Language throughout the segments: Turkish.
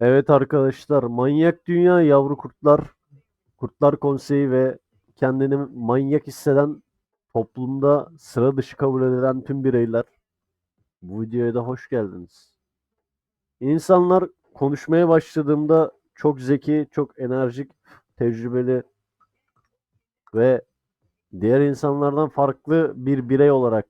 Evet arkadaşlar, Manyak Dünya Yavru Kurtlar, Kurtlar Konseyi ve kendini manyak hisseden toplumda sıra dışı kabul edilen tüm bireyler bu videoya da hoş geldiniz. İnsanlar konuşmaya başladığımda çok zeki, çok enerjik, tecrübeli ve diğer insanlardan farklı bir birey olarak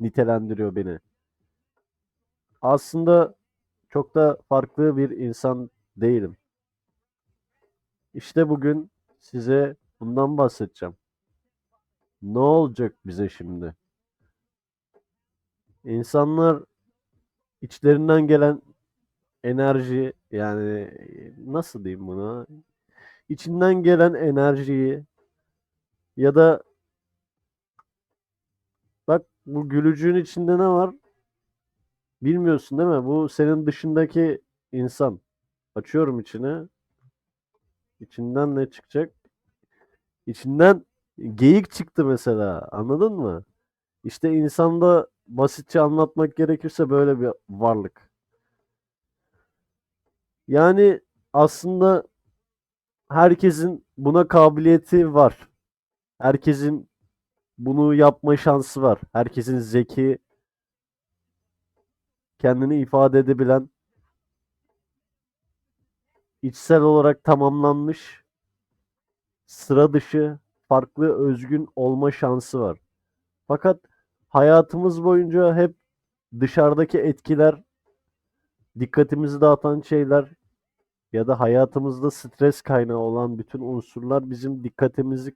nitelendiriyor beni. Aslında çok da farklı bir insan değilim. İşte bugün size bundan bahsedeceğim. Ne olacak bize şimdi? İnsanlar içlerinden gelen enerji yani nasıl diyeyim buna? İçinden gelen enerjiyi ya da bak bu gülücüğün içinde ne var? Bilmiyorsun değil mi? Bu senin dışındaki insan. Açıyorum içini. İçinden ne çıkacak? İçinden geyik çıktı mesela. Anladın mı? İşte insanda basitçe anlatmak gerekirse böyle bir varlık. Yani aslında herkesin buna kabiliyeti var. Herkesin bunu yapma şansı var. Herkesin zeki, kendini ifade edebilen, içsel olarak tamamlanmış, sıra dışı, farklı, özgün olma şansı var. Fakat hayatımız boyunca hep dışarıdaki etkiler, dikkatimizi dağıtan şeyler ya da hayatımızda stres kaynağı olan bütün unsurlar bizim dikkatimizi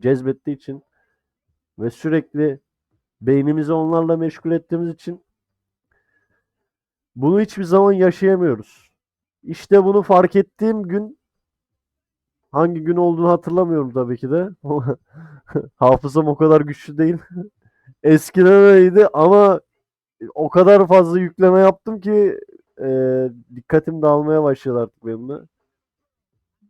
cezbettiği için ve sürekli beynimizi onlarla meşgul ettiğimiz için bunu hiçbir zaman yaşayamıyoruz. İşte bunu fark ettiğim gün hangi gün olduğunu hatırlamıyorum tabii ki de. Hafızam o kadar güçlü değil. Eskiden öyleydi ama o kadar fazla yükleme yaptım ki e, dikkatim dağılmaya başladı artık benim de.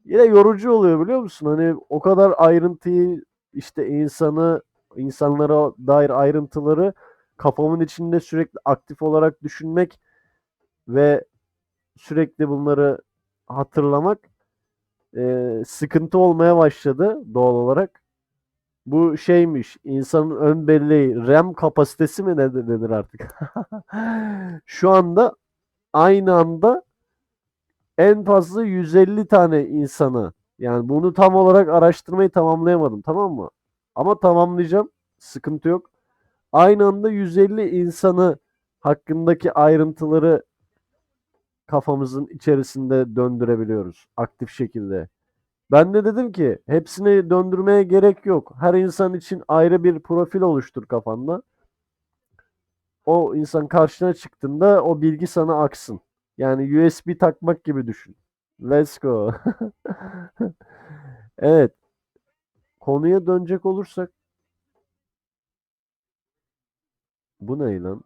Yine yorucu oluyor biliyor musun? Hani o kadar ayrıntıyı işte insanı insanlara dair ayrıntıları kafamın içinde sürekli aktif olarak düşünmek ve sürekli bunları hatırlamak e, sıkıntı olmaya başladı doğal olarak. Bu şeymiş, insanın ön belleği, RAM kapasitesi mi ne denir artık? Şu anda aynı anda en fazla 150 tane insanı yani bunu tam olarak araştırmayı tamamlayamadım tamam mı? Ama tamamlayacağım. Sıkıntı yok. Aynı anda 150 insanı hakkındaki ayrıntıları kafamızın içerisinde döndürebiliyoruz aktif şekilde. Ben de dedim ki hepsini döndürmeye gerek yok. Her insan için ayrı bir profil oluştur kafanda. O insan karşına çıktığında o bilgi sana aksın. Yani USB takmak gibi düşün. Let's go. Evet. Konuya dönecek olursak bu ne lan?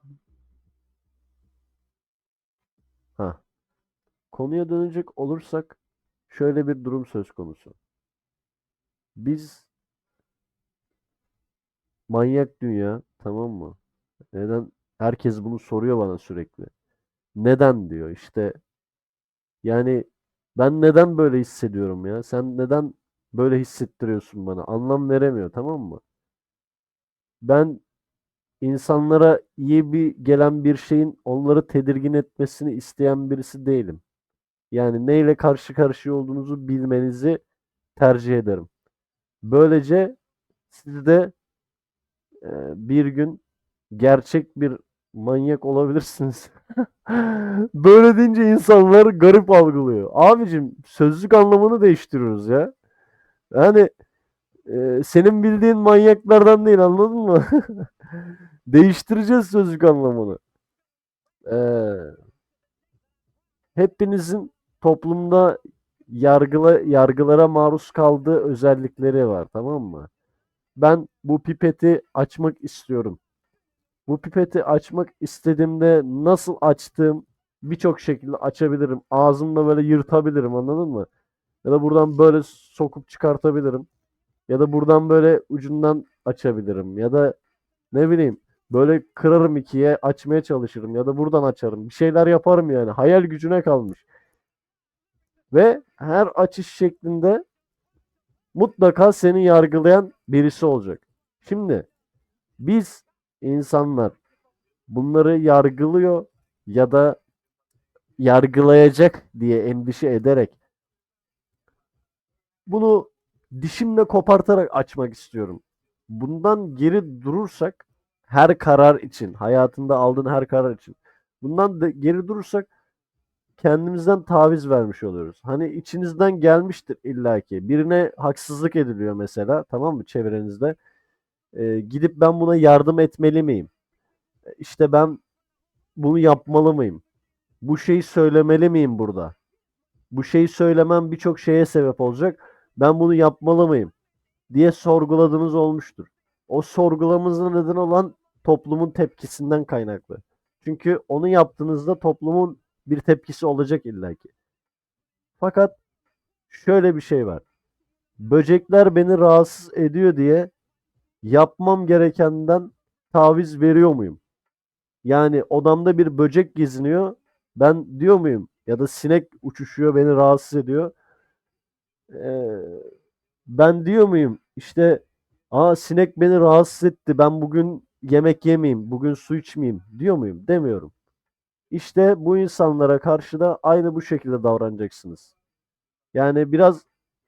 Ha. Konuya dönecek olursak şöyle bir durum söz konusu. Biz manyak dünya tamam mı? Neden? Herkes bunu soruyor bana sürekli. Neden diyor işte. Yani ben neden böyle hissediyorum ya? Sen neden böyle hissettiriyorsun bana? Anlam veremiyor tamam mı? Ben insanlara iyi bir gelen bir şeyin onları tedirgin etmesini isteyen birisi değilim. Yani neyle karşı karşıya olduğunuzu bilmenizi tercih ederim. Böylece siz de e, bir gün gerçek bir manyak olabilirsiniz. Böyle deyince insanlar garip algılıyor. Abicim sözlük anlamını değiştiriyoruz ya. Yani e, senin bildiğin manyaklardan değil anladın mı? Değiştireceğiz sözlük anlamını. Ee, hepinizin toplumda yargıla, yargılara maruz kaldığı özellikleri var tamam mı? Ben bu pipeti açmak istiyorum. Bu pipeti açmak istediğimde nasıl açtığım birçok şekilde açabilirim. Ağzımla böyle yırtabilirim anladın mı? Ya da buradan böyle sokup çıkartabilirim. Ya da buradan böyle ucundan açabilirim. Ya da ne bileyim Böyle kırarım ikiye açmaya çalışırım ya da buradan açarım. Bir şeyler yaparım yani. Hayal gücüne kalmış. Ve her açış şeklinde mutlaka seni yargılayan birisi olacak. Şimdi biz insanlar bunları yargılıyor ya da yargılayacak diye endişe ederek bunu dişimle kopartarak açmak istiyorum. Bundan geri durursak her karar için, hayatında aldığın her karar için. Bundan da geri durursak kendimizden taviz vermiş oluyoruz. Hani içinizden gelmiştir illaki. Birine haksızlık ediliyor mesela, tamam mı çevrenizde? Ee, gidip ben buna yardım etmeli miyim? E, İşte ben bunu yapmalı mıyım? Bu şeyi söylemeli miyim burada? Bu şeyi söylemem birçok şeye sebep olacak. Ben bunu yapmalı mıyım? diye sorguladığınız olmuştur. O sorgulamanıza neden olan toplumun tepkisinden kaynaklı. Çünkü onu yaptığınızda toplumun bir tepkisi olacak illaki. Fakat şöyle bir şey var. Böcekler beni rahatsız ediyor diye yapmam gerekenden taviz veriyor muyum? Yani odamda bir böcek geziniyor. Ben diyor muyum? Ya da sinek uçuşuyor beni rahatsız ediyor. Ee, ben diyor muyum? İşte aa sinek beni rahatsız etti. Ben bugün yemek yemeyeyim. Bugün su içmeyeyim. Diyor muyum? Demiyorum. İşte bu insanlara karşı da aynı bu şekilde davranacaksınız. Yani biraz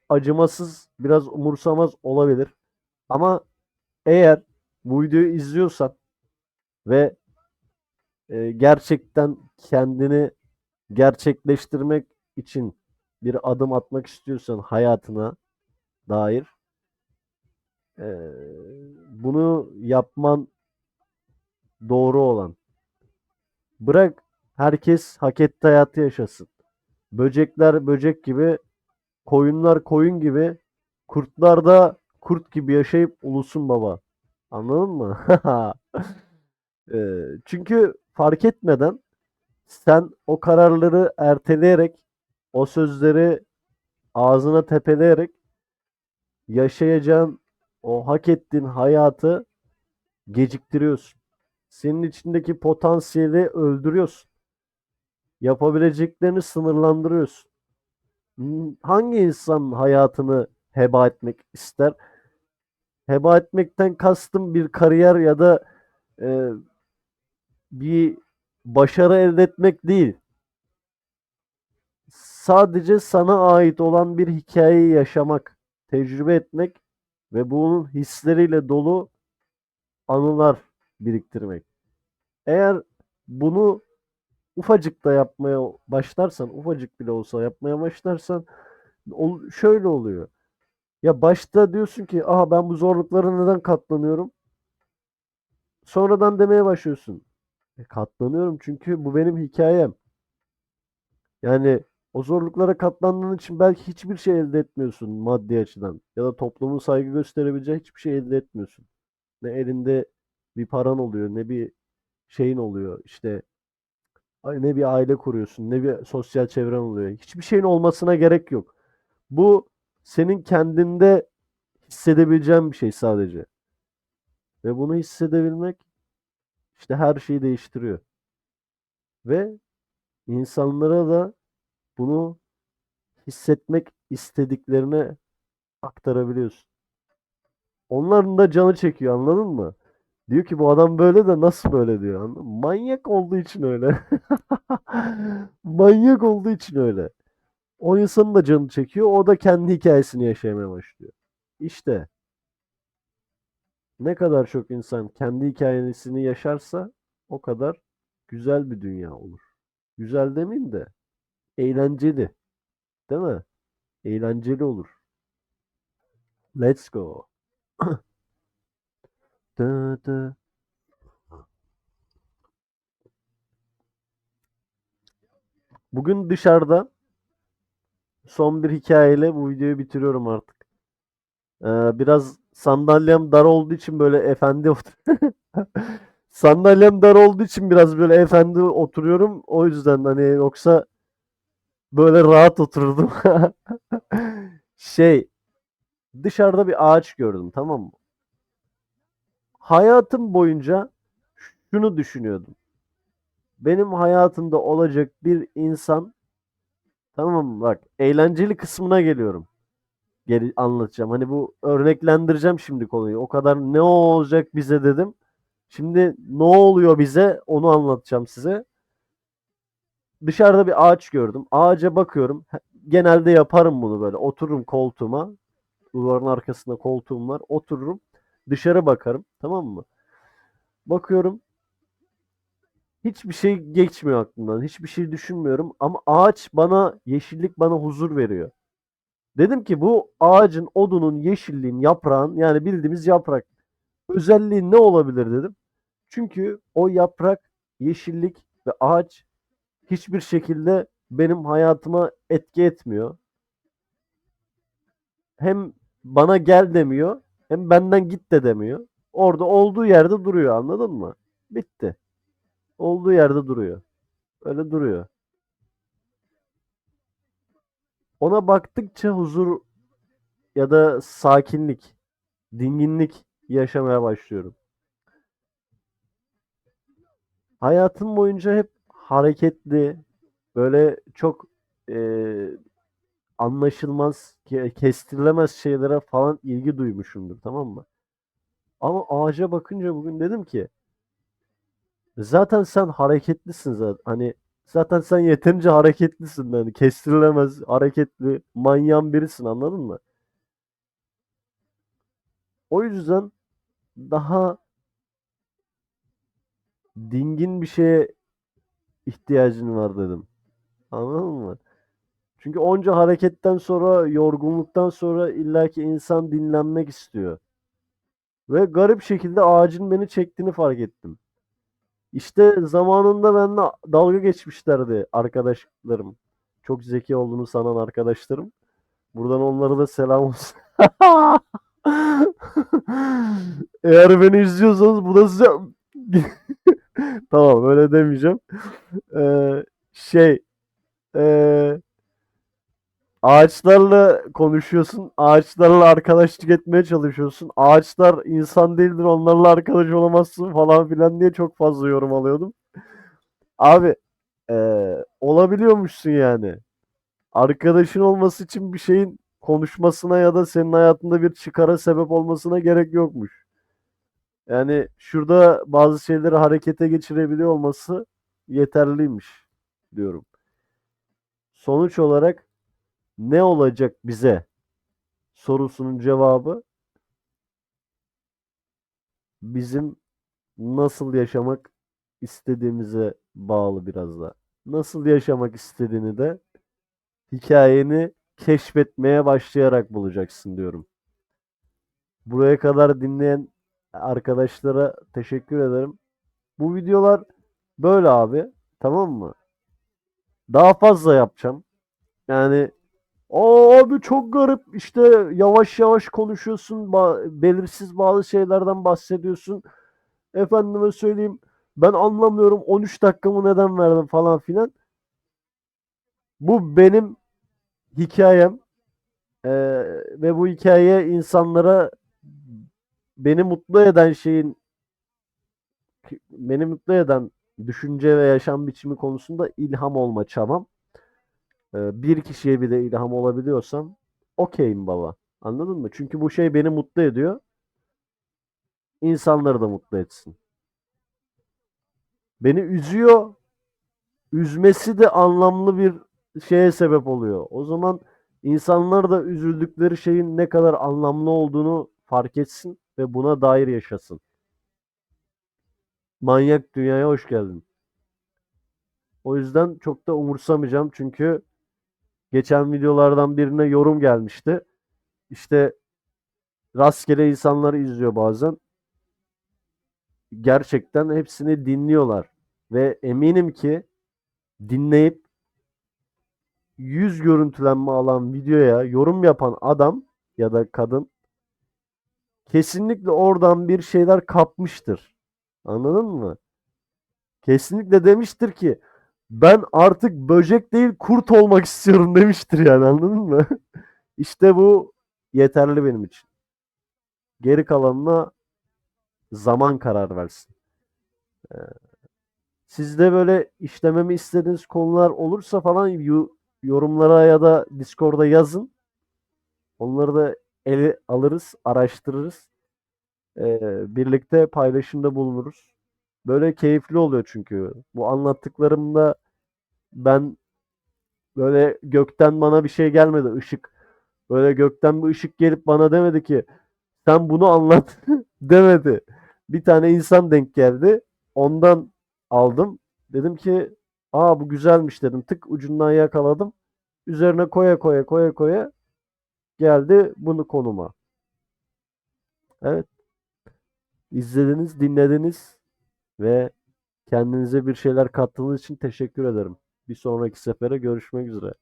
acımasız, biraz umursamaz olabilir. Ama eğer bu videoyu izliyorsan ve e, gerçekten kendini gerçekleştirmek için bir adım atmak istiyorsan hayatına dair e, bunu yapman doğru olan. Bırak herkes hak etti hayatı yaşasın. Böcekler böcek gibi, koyunlar koyun gibi, kurtlar da kurt gibi yaşayıp ulusun baba. Anladın mı? Eee, çünkü fark etmeden sen o kararları erteleyerek, o sözleri ağzına tepeleyerek yaşayacağın o hak ettiğin hayatı geciktiriyorsun. Senin içindeki potansiyeli öldürüyorsun. Yapabileceklerini sınırlandırıyorsun. Hmm, Hangi insan hayatını heba etmek ister? Heba etmekten kastım bir kariyer ya da e, bir başarı elde etmek değil. Sadece sana ait olan bir hikayeyi yaşamak, tecrübe etmek ve bunun hisleriyle dolu anılar biriktirmek. Eğer bunu ufacık da yapmaya başlarsan, ufacık bile olsa yapmaya başlarsan şöyle oluyor. Ya başta diyorsun ki, aha ben bu zorluklara neden katlanıyorum? Sonradan demeye başlıyorsun. E, katlanıyorum çünkü bu benim hikayem. Yani o zorluklara katlandığın için belki hiçbir şey elde etmiyorsun maddi açıdan. Ya da toplumun saygı gösterebileceği hiçbir şey elde etmiyorsun. Ne elinde bir paran oluyor, ne bir şeyin oluyor. İşte ne bir aile kuruyorsun, ne bir sosyal çevren oluyor. Hiçbir şeyin olmasına gerek yok. Bu senin kendinde hissedebileceğin bir şey sadece. Ve bunu hissedebilmek işte her şeyi değiştiriyor. Ve insanlara da bunu hissetmek istediklerini aktarabiliyorsun. Onların da canı çekiyor anladın mı? Diyor ki bu adam böyle de nasıl böyle diyor. anladın? Manyak olduğu için öyle. Manyak olduğu için öyle. O insanın da canı çekiyor. O da kendi hikayesini yaşamaya başlıyor. İşte ne kadar çok insan kendi hikayesini yaşarsa o kadar güzel bir dünya olur. Güzel demeyeyim de eğlenceli. Değil mi? Eğlenceli olur. Let's go. Dı dı. Bugün dışarıda son bir hikayeyle bu videoyu bitiriyorum artık. Ee, biraz sandalyem dar olduğu için böyle efendi. Sandalyem dar olduğu için biraz böyle efendi oturuyorum. O yüzden hani yoksa böyle rahat otururdum. Şey, dışarıda bir ağaç gördüm tamam mı? Hayatım boyunca şunu düşünüyordum. Benim hayatımda olacak bir insan tamam mı? Bak eğlenceli kısmına geliyorum. Geri anlatacağım. Hani bu örneklendireceğim şimdi konuyu. O kadar ne olacak bize dedim. Şimdi ne oluyor bize onu anlatacağım size. Dışarıda bir ağaç gördüm. Ağaca bakıyorum. Genelde yaparım bunu böyle. Otururum koltuğuma. Duvarın arkasında koltuğum var. Otururum. Dışarı bakarım. Tamam mı? Bakıyorum. Hiçbir şey geçmiyor aklımdan. Hiçbir şey düşünmüyorum. Ama ağaç bana, yeşillik bana huzur veriyor. Dedim ki bu ağacın, odunun, yeşilliğin, yaprağın yani bildiğimiz yaprak özelliği ne olabilir dedim. Çünkü o yaprak, yeşillik ve ağaç hiçbir şekilde benim hayatıma etki etmiyor. Hem bana gel demiyor, hem benden git de demiyor. Orada olduğu yerde duruyor, anladın mı? Bitti. Olduğu yerde duruyor. Öyle duruyor. Ona baktıkça huzur ya da sakinlik, dinginlik yaşamaya başlıyorum. Hayatım boyunca hep hareketli, böyle çok eee, anlaşılmaz, ke- kestirilemez şeylere falan ilgi duymuşumdur, tamam mı? Ama ağaca bakınca bugün dedim ki zaten sen hareketlisin zaten. Hani zaten sen yeterince hareketlisin yani kestirilemez, hareketli, manyan birisin anladın mı? O yüzden daha dingin bir şeye ihtiyacın var dedim. Anladın mı? Çünkü onca hareketten sonra, yorgunluktan sonra illaki insan dinlenmek istiyor. Ve garip şekilde ağacın beni çektiğini fark ettim. İşte zamanında benimle dalga geçmişlerdi arkadaşlarım. Çok zeki olduğunu sanan arkadaşlarım. Buradan onlara da selam olsun. Eğer beni izliyorsanız bu da size... Tamam öyle demeyeceğim. Ee, şey... Ee, ağaçlarla konuşuyorsun. Ağaçlarla arkadaşlık etmeye çalışıyorsun. Ağaçlar insan değildir onlarla arkadaş olamazsın falan filan diye çok fazla yorum alıyordum. Abi ee, olabiliyormuşsun yani. Arkadaşın olması için bir şeyin konuşmasına ya da senin hayatında bir çıkara sebep olmasına gerek yokmuş. Yani şurada bazı şeyleri harekete geçirebiliyor olması yeterliymiş diyorum. Sonuç olarak ne olacak bize sorusunun cevabı bizim nasıl yaşamak istediğimize bağlı biraz da. Nasıl yaşamak istediğini de hikayeni keşfetmeye başlayarak bulacaksın diyorum. Buraya kadar dinleyen arkadaşlara teşekkür ederim. Bu videolar böyle abi. Tamam mı? Daha fazla yapacağım. Yani "Aa abi çok garip işte yavaş yavaş konuşuyorsun ba- belirsiz bazı şeylerden bahsediyorsun. Efendime söyleyeyim ben anlamıyorum 13 dakikamı neden verdin falan filan. Bu benim hikayem Ee, ve bu hikaye insanlara beni mutlu eden şeyin beni mutlu eden düşünce ve yaşam biçimi konusunda ilham olma çabam. Ee, bir kişiye bir de ilham olabiliyorsam okeyim baba. Anladın mı? Çünkü bu şey beni mutlu ediyor. İnsanları da mutlu etsin. Beni üzüyor. Üzmesi de anlamlı bir şeye sebep oluyor. O zaman insanlar da üzüldükleri şeyin ne kadar anlamlı olduğunu fark etsin ve buna dair yaşasın. Manyak dünyaya hoş geldin. O yüzden çok da umursamayacağım çünkü geçen videolardan birine yorum gelmişti. İşte rastgele insanları izliyor bazen. Gerçekten hepsini dinliyorlar ve eminim ki dinleyip 100 görüntülenme alan videoya yorum yapan adam ya da kadın kesinlikle oradan bir şeyler kapmıştır. Anladın mı? Kesinlikle demiştir ki ben artık böcek değil kurt olmak istiyorum demiştir yani anladın mı? İşte bu yeterli benim için. Geri kalanına zaman karar versin. Sizde böyle işlememi istediğiniz konular olursa falan yorumlara ya da Discord'a yazın. Onları da ele alırız, araştırırız. Ee, birlikte paylaşımda bulunuruz. Böyle keyifli oluyor çünkü. Bu anlattıklarımda ben böyle gökten bana bir şey gelmedi, ışık. Böyle gökten bir ışık gelip bana demedi ki sen bunu anlat demedi. Bir tane insan denk geldi. Ondan aldım. Dedim ki aa bu güzelmiş dedim. Tık ucundan yakaladım. Üzerine koya koya koya koya geldi bunu konuma. Evet. İzlediniz, dinlediniz ve kendinize bir şeyler kattığınız için teşekkür ederim. Bir sonraki sefere görüşmek üzere.